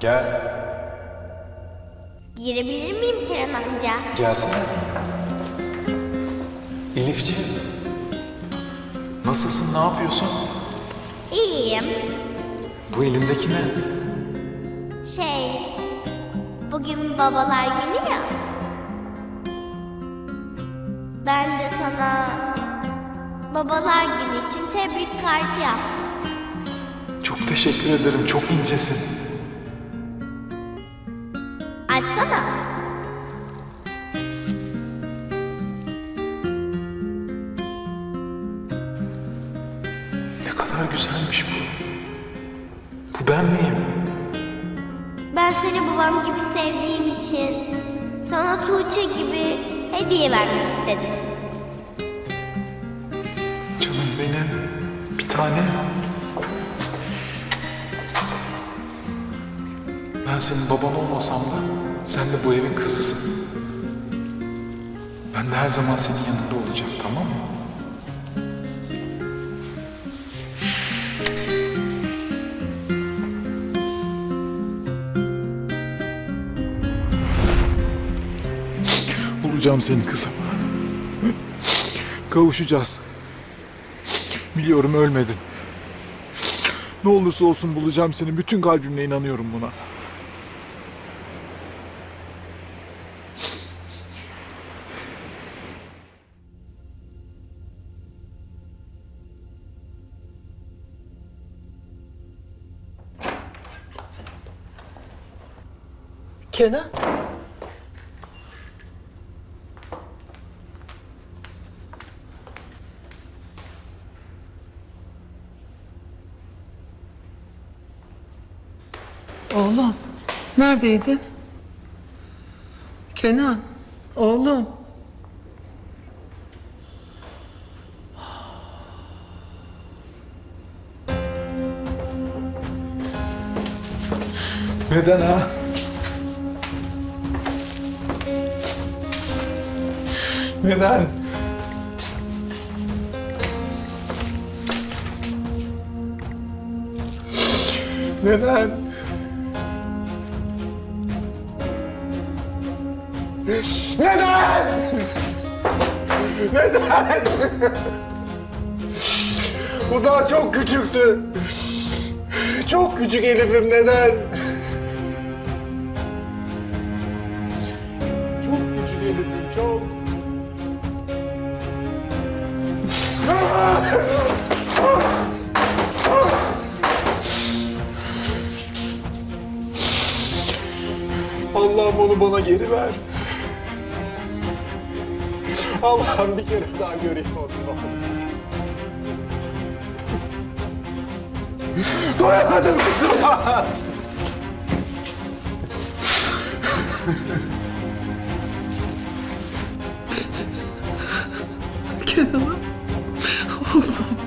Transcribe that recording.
Gel. Girebilir miyim Kenan amca? Gelsene. Elifciğim. Nasılsın? Ne yapıyorsun? İyiyim. Bu elindeki ne? Şey, bugün babalar günü ya. Ben de sana babalar günü için tebrik kartı yaptım. Çok teşekkür ederim. Çok incesin. Kadar güzelmiş bu. Bu ben miyim? Ben seni babam gibi sevdiğim için sana Tuğçe gibi hediye vermek istedim. Canım benim. Bir tane. Ben senin baban olmasam da sen de bu evin kızısın. Ben de her zaman senin yanında olacağım tamam mı? Bulacağım seni kızım. Kavuşacağız. Biliyorum ölmedin. Ne olursa olsun bulacağım seni. Bütün kalbimle inanıyorum buna. Kenan. Oğlum, neredeydin? Kenan, oğlum. Neden ha? Neden? Neden? Neden? Neden? Bu daha çok küçüktü. Çok küçük Elif'im neden? Çok küçük Elif'im çok. Allah'ım onu bana geri ver. Allah'ım bir kere daha göreyim onu. Doyamadım kızıma. Kenan, oğlum.